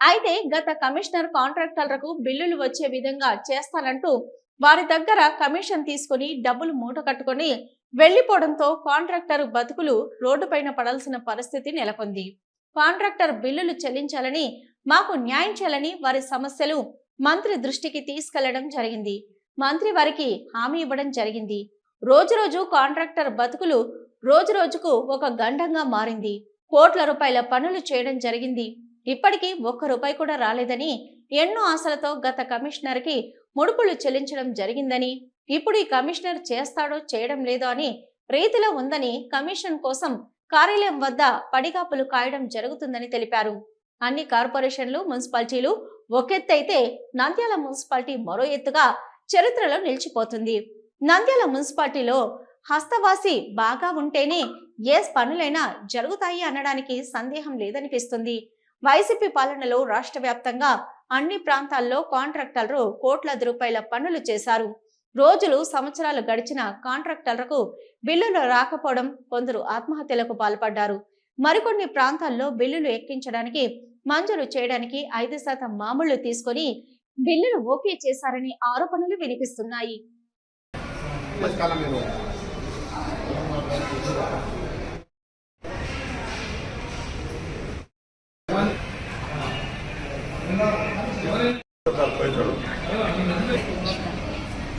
అయితే గత కమిషనర్ కాంట్రాక్టర్లకు బిల్లులు వచ్చే విధంగా చేస్తానంటూ వారి దగ్గర కమిషన్ తీసుకుని డబ్బులు మూట కట్టుకుని వెళ్ళిపోవడంతో కాంట్రాక్టర్ బతుకులు రోడ్డుపైన పడాల్సిన పరిస్థితి నెలకొంది. కాంట్రాక్టర్ బిల్లులు చెల్లించాలని మాకు న్యాయం చేయాలని వారి సమస్యలు మంత్రి దృష్టికి తీసుకెళ్ళడం జరిగింది. మంత్రి వారికి హామీ ఇవ్వడం జరిగింది. రోజు రోజు కాంట్రాక్టర్ బతుకులు రోజు రోజుకు ఒక గండంగా మారింది. కోట్ల రూపాయల పనులు చేయడం జరిగింది. ఇప్పటికీ ఒక్క రూపాయి కూడా రాలేదని ఎన్నో ఆశలతో గత కమిషనర్కి ముడుపులు చెల్లించడం జరిగిందని ఇప్పుడు ఈ కమిషనర్ చేస్తాడో చేయడం లేదో అని రీతిలో ఉందని కమిషన్ కోసం కార్యాలయం వద్ద పడిగాపులు కాయడం జరుగుతుందని తెలిపారు. అన్ని కార్పొరేషన్లు మున్సిపాలిటీలు ఒకెత్తైతే నంద్యాల మున్సిపాలిటీ మరో ఎత్తుగా చరిత్రలో నిలిచిపోతుంది. నంద్యాల మున్సిపాలిటీలో హస్తవాసి బాగా ఉంటేనే ఏ పనులైనా జరుగుతాయి అనడానికి సందేహం లేదనిపిస్తుంది. వైసీపీ పాలనలో రాష్ట్ర వ్యాప్తంగా అన్ని ప్రాంతాల్లో కాంట్రాక్టర్లు కోట్లాది రూపాయల పనులు చేశారు. రోజులు సంవత్సరాలు గడిచిన కాంట్రాక్టర్లకు బిల్లులు రాకపోవడం కొందరు ఆత్మహత్యలకు పాల్పడ్డారు. మరికొన్ని ప్రాంతాల్లో బిల్లులు ఎక్కించడానికి మంజూరు చేయడానికి ఐదు శాతం మామూళ్ళు తీసుకొని బిల్లులు ఓకే చేశారని ఆరోపణలు వినిపిస్తున్నాయి.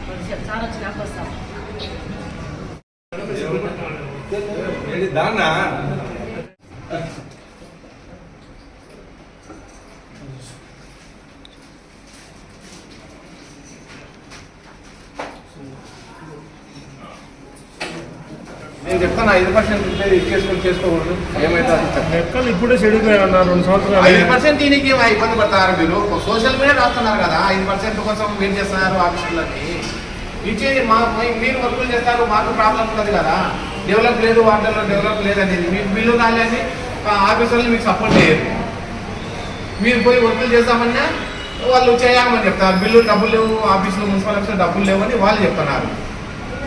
మధ్యకాలం దాన్నా? నేను చెప్తాను ఐదు పర్సెంట్ ఇచ్చేసుకొని చేసుకోకూడదు. ఏమైతే. లెక్కలు ఇప్పుడే చెడిపోయాయి అన్నారు రెండు సంవత్సరాలు ఐదు పర్సెంట్ దీనికి ఇబ్బంది పడతారు మీరు? సోషల్ మీడియా రాస్తున్నారు కదా ఐదు పర్సెంట్ కోసం వెయిట్ చేస్తున్నారు ఆఫీసులకి ఇచ్చే మా మీరు వర్కులు చేస్తారు మాకు ప్రాబ్లం ఉంటుంది కదా. డెవలప్ లేదు వాటిలో డెవలప్ లేదు అనేది. మీకు బిల్లు రాలేని ఆఫీసర్లు మీకు సపోర్ట్ చేయరు. మీరు పోయి వర్కులు చేస్తామన్నా వాళ్ళు చేయమని చెప్తారు. బిల్లు డబ్బులు లేవు ఆఫీసులో మున్సిపల్ ఆఫీసులో డబ్బులు లేవని వాళ్ళు చెప్తున్నారు.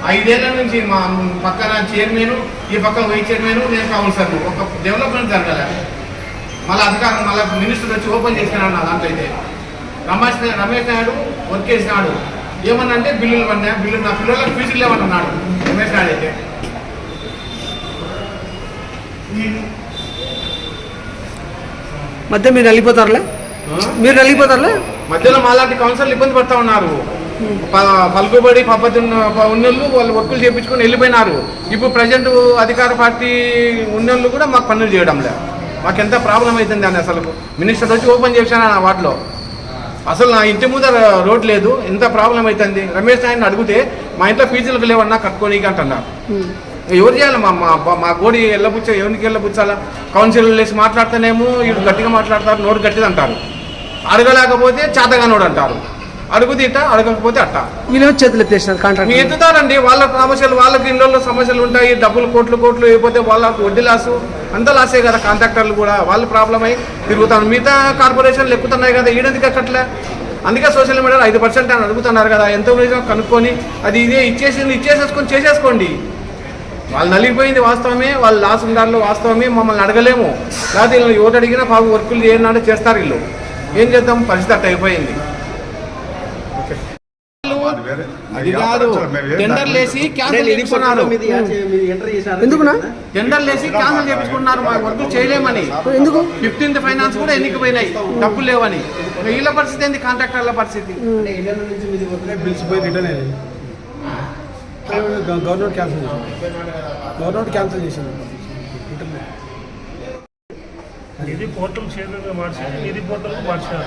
ఐదేళ్ళ నుంచి మా పక్కన చైర్మన్ ఈ పక్క వైస్ చైర్మన్ నేను కౌన్సిలర్ ఒక డెవలప్మెంట్ జరగాలి. మళ్ళీ అధికారం మళ్ళీ మినిస్టర్ వచ్చి ఓపెన్ చేసినాడు నా దాంట్లో అయితే. రమేష్ రమేష్ నాయుడు వర్క్ చేసినాడు. ఏమన్నా అంటే బిల్లులు పడినా బిల్లు నా పిల్లలకు ఫీజులు లేవన్నాడు రమేష్ నాయుడు అయితే. మధ్య మీరు నలిగిపోతారులే? ఆ? మీరు నలిగిపోతారులే? మధ్యలో మాలాంటి కౌన్సిలర్లు ఇబ్బంది పడతా ఉన్నారు. పలుకుబడి పద్ధతి ఉన్నోళ్ళు వాళ్ళు వర్కులు చేయించుకొని వెళ్ళిపోయినారు. ఇప్పుడు ప్రజెంట్ అధికార పార్టీ ఉన్నోళ్ళు కూడా మాకు పనులు చేయడం లేదు మాకు ఎంత ప్రాబ్లం అవుతుంది అని అసలు. మినిస్టర్ వచ్చి ఓపెన్ చేశాను నా వాటిలో అసలు నా ఇంటి ముందర రోడ్ లేదు. ఎంత ప్రాబ్లం అవుతుంది రమేష్ నాయుడిని అడిగితే మా ఇంట్లో ఫీజులకు లేవన్నా కట్టుకోనీకి అంటున్నారు ఎవరు చేయాలి? మా మా మా గోడి ఎల్లబుచ్చ ఎవరికి ఎల్లబుచ్చాలా కౌన్సిలర్ లేసి మాట్లాడితేనేమో వీడు గట్టిగా మాట్లాడతారు నోరు గట్టిది అంటారు. అడగలేకపోతే చేతగానోడు అంటారు. అడుగుతే ఇట్ట అడగకపోతే అట్ట. వీళ్ళు చేతులు ఎత్తేసినారు కాంట్రాక్ట్ ఎత్తుతారండి వాళ్ళ సమస్యలు వాళ్ళకి ఇళ్ళల్లో సమస్యలు ఉంటాయి డబ్బులు కోట్లు కోట్లు అయిపోతే వాళ్ళకు వడ్డీ లాసు. అంతా లాసే కదా కాంట్రాక్టర్లు కూడా వాళ్ళు ప్రాబ్లం అయి తిరుగుతారు. మిగతా కార్పొరేషన్లు ఎక్కుతున్నాయి కదా ఈడెందుకు ఎక్కట్లే? అందుకే సోషల్ మీడియాలో ఐదు పర్సెంట్ అని అడుగుతున్నారు కదా ఎంతో నిజం కనుక్కొని అది ఇదే ఇచ్చేసింది ఇచ్చేసేసుకొని చేసేసుకోండి. వాళ్ళు నలిగిపోయింది వాస్తవమే వాళ్ళు లాస్ ఉండాలి వాస్తవమే మమ్మల్ని అడగలేము. లేకపోతే వీళ్ళు ఎవరు అడిగినా పాపం వర్కులు చేయనాడు చేస్తారు వీళ్ళు? ఏం చేద్దాం? పరిస్థితి అట్ట అయిపోయింది అది కాదు. టెండర్ లేసి క్యాన్సిల్ చేయించుకున్నారు. ఎందుకునా? టెండర్ లేసి క్యాన్సిల్ చేయించుకున్నారు మా వర్క్ చేయలేమని. ఎందుకు? ఫిఫ్టీన్త్ ఫైనాన్స్ కూడా ఎన్నికపోయినాయి. డబ్బులు లేవని. వీళ్ళ పరిస్థితి ఏంది? కాంట్రాక్టర్ల పరిస్థితి. బిల్స్ పోయి రిటర్న్ అయ్యాయి. గవర్నమెంట్ క్యాన్సిల్ చేసింది గవర్నమెంట్ క్యాన్సిల్ చేసింది నిధి పోర్టల్ చేతులుగా మార్చి నిధి పోర్టల్ మార్చారు.